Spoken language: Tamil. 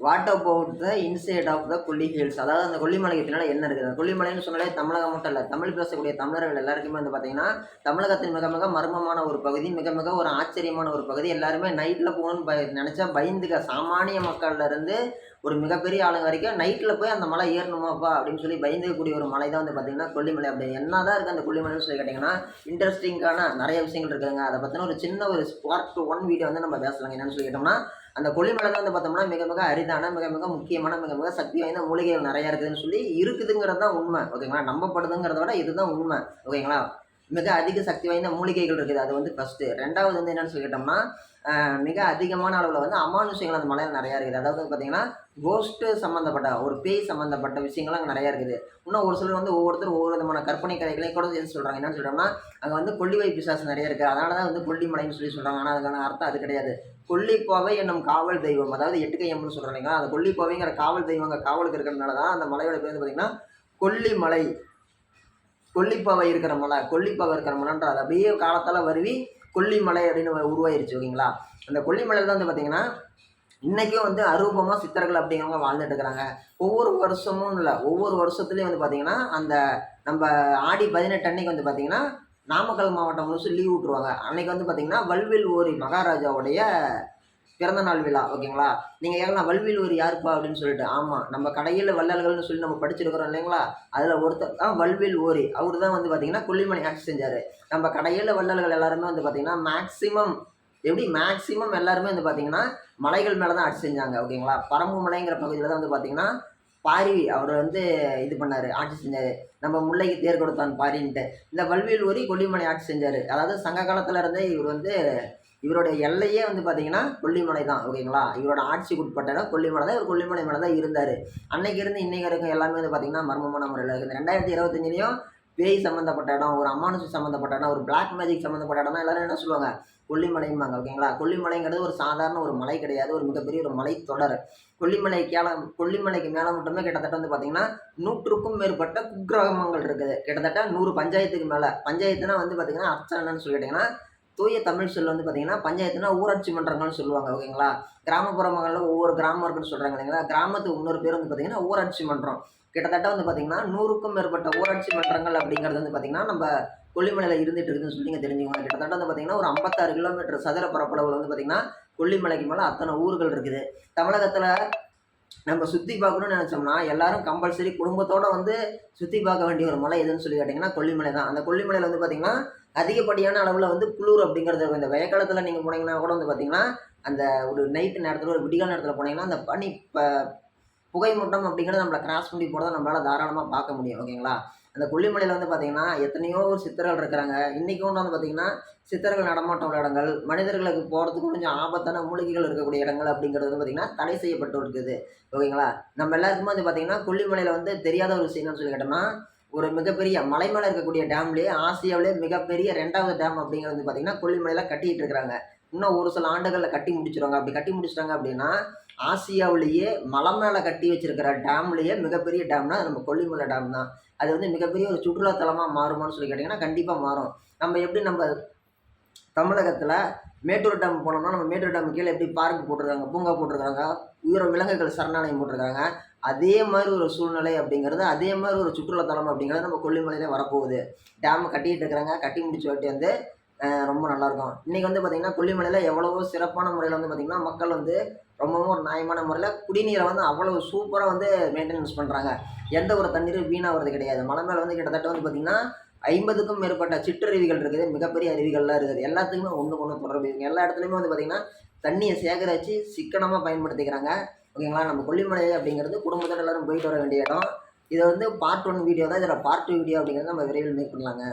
What about the inside of the Kolli Hills அதாவது அந்த கொல்லிமலைக்கு பின்னால் என்ன இருக்குது? கொல்லிமலைன்னு சொன்னாலே தமிழகம் மட்டும் இல்லை தமிழ் பேசக்கூடிய தமிழர்கள் எல்லாருக்குமே வந்து பார்த்தீங்கன்னா தமிழகத்தின் மிக மிக மர்மமான ஒரு பகுதி மிக மிக ஒரு ஆச்சரியமான ஒரு பகுதி. எல்லாருமே நைட்டில் போகணும்னு பய நினச்சா பயந்துக்க சாமானிய மக்கள்லேருந்து ஒரு மிகப்பெரிய ஆளுங்க வரைக்கும் நைட்டில் போய் அந்த மலை ஏறணுமாப்பா அப்படின்னு சொல்லி பயந்துக்கக்கூடிய ஒரு மலை தான் வந்து பார்த்தீங்கன்னா கொல்லிமலை அப்படி என்ன தான் இருக்குது அந்த கொல்லிமலைன்னு சொல்லி கேட்டிங்கன்னா இன்ட்ரெஸ்டிங்கான நிறைய விஷயங்கள் இருக்குதுங்க அதை பற்றின ஒரு சின்ன ஒரு ஸ்பார்ட் ஒன் வீடியோ வந்து நம்ம பேசலாங்க. என்னென்னு சொல்லி கேட்டோம்னா அந்த கொல்லிமலை தான் வந்து பார்த்தோம்னா மிக மிக அரிதான மிக மிக முக்கியமான மிக மிக சக்தி வாய்ந்த மூலிகைகள் நிறைய இருக்குதுன்னு சொல்லி இருக்குதுங்கிறது தான் உண்மை. ஓகேங்களா நம்பப்படுதுங்கிறத விட இதுதான் உண்மை. ஓகேங்களா மிக அதிக சக்தி வாய்ந்த மூலிகைகள் இருக்குது. அது வந்து ஃபஸ்ட்டு ரெண்டாவது வந்து என்னென்னு சொல்லிக்கிட்டோம்னா மிக அதிகமான அளவில் வந்து அமானுஷங்கள் அந்த மலையில் நிறையா இருக்குது. அதாவது பார்த்தீங்கன்னா கோஸ்ட்டு சம்மந்தப்பட்ட ஒரு பேய் சம்மந்தப்பட்ட விஷயங்கள்லாம் அங்கே நிறையா இருக்குது. இன்னும் ஒரு சிலர் வந்து ஒவ்வொருத்தரும் ஒவ்வொரு விதமான கற்பனை கதைகளையும் கூட சேர்த்து சொல்கிறாங்க என்னன்னு சொல்கிறோம்னா அங்கே வந்து கொல்லிவை பிசாசு நிறைய இருக்குது அதனால தான் வந்து கொல்லிமலைன்னு சொல்லி சொல்கிறாங்க ஆனால் அதுக்கான அர்த்தம் அது கிடையாது. கொல்லிப்பாவை என்னும் காவல் தெய்வம் அதாவது எட்டுக்கையம்னு சொல்கிறாங்க அந்த கொல்லிப்பாவைங்கிற காவல் தெய்வம் அங்கே காவலுக்கு இருக்கிறதுனால தான் அந்த மலையோட பேர் வந்து பார்த்தீங்கன்னா கொல்லிமலை கொல்லிப்பாவை இருக்கிற மலை கொல்லிப்பாவை இருக்கிற மலைன்ற அது அப்படியே காலத்தால் வருவி கொல்லிமலை அப்படின்னு உருவாயிருச்சு ஓகேங்களா? அந்த கொல்லிமலையில் தான் வந்து பார்த்திங்கன்னா இன்றைக்கும் வந்து அரூபமாக சித்தர்கள் அப்படிங்கிறவங்க வாழ்ந்துட்டு இருக்கிறாங்க. ஒவ்வொரு வருஷமும் இல்லை ஒவ்வொரு வருஷத்துலேயும் வந்து பார்த்தீங்கன்னா அந்த நம்ம ஆடி பதினெட்டு அன்னைக்கு வந்து பார்த்திங்கன்னா நாமக்கல் மாவட்டம் முழுசும் லீவ் விட்ருவாங்க அன்னைக்கு வந்து பார்த்தீங்கன்னா வல்வில் ஓரி மகாராஜாவுடைய பிறந்த நாள் விழா ஓகேங்களா? நீங்கள் கேட்கலாம் வல்வில் ஒரு யாருப்பா அப்படின்னு சொல்லிட்டு ஆமாம் நம்ம கடையில் வள்ளல்கள்னு சொல்லி நம்ம படிச்சிருக்கிறோம் இல்லைங்களா? அதில் ஒருத்தர் தான் வல்வில் ஓரி அவர் தான் வந்து பார்த்தீங்கன்னா கொல்லிமணி ஆட்சி செஞ்சார். நம்ம கடையில் வள்ளல்கள் எல்லாருமே வந்து பார்த்திங்கன்னா மேக்ஸிமம் எப்படி மேக்ஸிமம் எல்லாருமே வந்து பார்த்தீங்கன்னா மலைகள் மேலே தான் ஆட்சி செஞ்சாங்க ஓகேங்களா பரம்பு மலைங்கிற பகுதியில் தான் வந்து பார்த்தீங்கன்னா பாரி அவர் வந்து இது பண்ணார் ஆட்சி செஞ்சார். நம்ம முல்லைக்கு தேர் கொடுத்தான் பாரின்ட்டு. இந்த வல்வியல் ஊரி கொல்லிமலை ஆட்சி செஞ்சார். அதாவது சங்க காலத்தில் இருந்தே இவர் வந்து இவருடைய எல்லையே வந்து பார்த்தீங்கன்னா கொல்லிமலை தான் ஓகேங்களா இவரோட ஆட்சிக்கு உட்பட்ட இடம் கொல்லிமலை தான் இவர் கொல்லிமலை மேலே தான் இருந்தார். அன்னைக்கு இருந்து இன்னைக்கு வரைக்கும் எல்லாமே வந்து பார்த்தீங்கன்னா மர்மமான முறையில் இருக்குது ரெண்டாயிரத்தி இருபத்தஞ்சிலையும் பேய் சம்மந்தப்பட்ட இடம் ஒரு அமானுஷம் சம்மந்தப்பட்ட இடம் ஒரு பிளாக் மேஜிக் சம்மந்தப்பட்ட இடம் எல்லாரும் என்ன சொல்லுவாங்க? கொல்லிமலைம்பாங்க ஓகேங்களா கொல்லிமலைங்கிறது ஒரு சாதாரண ஒரு மலை கிடையாது ஒரு மிகப்பெரிய ஒரு மலைத்தொடர் கொல்லிமலை கேள கொல்லிமலைக்கு மேலே மட்டுமே கிட்டத்தட்ட வந்து பார்த்தீங்கன்னா நூற்றுக்கும் மேற்பட்ட குக்கிரகமங்கள் இருக்குது. கிட்டத்தட்ட நூறு பஞ்சாயத்துக்கு மேலே. பஞ்சாயத்துனா வந்து பார்த்தீங்கன்னா அர்ச்சனைன்னு என்னன்னு சொல்லி கேட்டிங்கன்னா தூய தமிழ் சொல் வந்து பார்த்தீங்கன்னா பஞ்சாயத்துனா ஊராட்சி மன்றங்கள்னு சொல்லுவாங்க ஓகேங்களா? கிராமப்புற மகளில் ஒவ்வொரு கிராமம் இருக்குன்னு சொல்கிறாங்க இல்லைங்களா? கிராமத்துக்கு இன்னொரு பேர் வந்து பார்த்தீங்கன்னா ஊராட்சி மன்றம். கிட்டத்தட்ட வந்து பார்த்தீங்கன்னா நூறுக்கும் மேற்பட்ட ஊராட்சி மன்றங்கள் அப்படிங்கிறது வந்து பார்த்தீங்கன்னா நம்ம கொல்லிமலையில் இருந்துட்டு இருக்குதுன்னு சொல்லி நீங்கள் தெரிஞ்சுக்கோங்க. கிட்டத்தட்ட வந்து பார்த்தீங்கன்னா ஒரு ஐம்பத்தாறு கிலோமீட்டர் சதுர பரப்பளவில் வந்து பார்த்தீங்கன்னா கொல்லிமலைக்கு மேலே அத்தனை ஊர்கள் இருக்குது. தமிழகத்தில் நம்ம சுற்றி பார்க்கணும்னு நினச்சோம்னா எல்லாரும் கம்பல்சரி குடும்பத்தோடு வந்து சுற்றி பார்க்க வேண்டிய ஒரு மலை எதுன்னு சொல்லி கேட்டிங்கன்னா கொல்லிமலை தான் அந்த கொல்லிமலையில் வந்து பார்த்திங்கன்னா அதிகப்படியான அளவில் வந்து குளிர் அப்படிங்கிறது இருக்கும். இந்த வெயக்காலத்தில் நீங்கள் போனீங்கன்னா கூட வந்து பார்த்திங்கன்னா அந்த ஒரு நைட்டு நேரத்தில் ஒரு விடிகால நேரத்தில் போனீங்கன்னா அந்த பனி ப புகை மூட்டம் அப்படிங்கிறது நம்மளை கிராஸ் பண்ணி போகிறத நம்மளால் தாராளமாக பார்க்க முடியும் ஓகேங்களா அந்த கொல்லிமலையில் வந்து பார்த்திங்கன்னா எத்தனையோ ஒரு சித்தர்கள் இருக்கிறாங்க. இன்றைக்கி ஒன்று வந்து பார்த்திங்கன்னா சித்தர்கள் நடமாட்டம் உள்ள இடங்கள் மனிதர்களுக்கு போகிறதுக்கு கொஞ்சம் ஆபத்தான மூலிகைகள் இருக்கக்கூடிய இடங்கள் அப்படிங்கிறது வந்து பார்த்திங்கன்னா தடை செய்யப்பட்டு இருக்குது ஓகேங்களா? நம்ம எல்லாருக்குமே வந்து பார்த்திங்கன்னா கொல்லிமலையில் வந்து தெரியாத ஒரு விஷயம்னு சொல்லி கேட்டோம்னா ஒரு மிகப்பெரிய மலை மேலே இருக்கக்கூடிய டேம்லேயே ஆசியாவிலே மிகப்பெரிய ரெண்டாவது டேம் அப்படிங்கிறது வந்து பார்த்திங்கன்னா கொல்லிமலையில் கட்டிகிட்டு இருக்கிறாங்க. இன்னும் ஒரு சில ஆண்டுகளில் கட்டி முடிச்சிருவாங்க. அப்படி கட்டி முடிச்சிட்டாங்க அப்படின்னா ஆசியாவிலேயே மலை மேலே கட்டி வச்சிருக்கிற டேம்லேயே மிகப்பெரிய டேம்னா நம்ம கொல்லிமலை டேம் தான். அது வந்து மிகப்பெரிய ஒரு சுற்றுலாத்தலமாக மாறுமான்னு சொல்லி கேட்டிங்கன்னா கண்டிப்பாக மாறும். நம்ம எப்படி நம்ம தமிழகத்தில் மேட்டூர் டேம் போனோம்னா நம்ம மேட்டூர் டேம் கீழே எப்படி பார்க் போட்டிருக்காங்க பூங்கா போட்டிருக்காங்க உயிர விலங்குகள் சரணாலயம் போட்டிருக்காங்க அதே மாதிரி ஒரு சூழ்நிலை அப்படிங்கிறது அதே மாதிரி ஒரு சுற்றுலாத்தலம் அப்படிங்கிறது நம்ம கொல்லிமலையிலே வரப்போகுது. டேம் கட்டிகிட்டு இருக்கிறாங்க கட்டி முடிச்சு வாட்டி வந்து ரொம்ப நல்லாயிருக்கும். இன்றைக்கி வந்து பார்த்திங்கன்னா கொல்லிமலையில் எவ்வளவோ சிறப்பான முறையில் வந்து பார்த்திங்கன்னா மக்கள் வந்து ரொம்பவும் ஒரு நியாயமான முறையில் குடிநீரை வந்து அவ்வளோ சூப்பராக வந்து மெயின்டெனன்ஸ் பண்ணுறாங்க எந்த ஒரு தண்ணீரும் வீணாகிறது கிடையாது. மலை மேலே வந்து கிட்டத்தட்ட வந்து பார்த்திங்கன்னா ஐம்பதுக்கும் மேற்பட்ட சிற்றருவிகள் இருக்குது. மிகப்பெரிய அருவிகள்லாம் இருக்குது. எல்லாத்துக்குமே ஒன்று ஒன்று தொடர்பு இருக்குது எல்லா இடத்துலையுமே வந்து பார்த்திங்கன்னா தண்ணியை சேகரித்து சிக்கனமாக பயன்படுத்திக்கிறாங்க. ஓகேங்களா? நம்ம கொல்லிமலை அப்படிங்கிறது குடும்பத்தோட எல்லோரும் போயிட்டு வர வேண்டிய இடம். இதை வந்து பார்ட் ஒன் வீடியோ தான். இதில் பார்ட் டூ வீடியோ அப்படிங்கிறது நம்ம விரைவில் மேற்கொள்ளலாங்க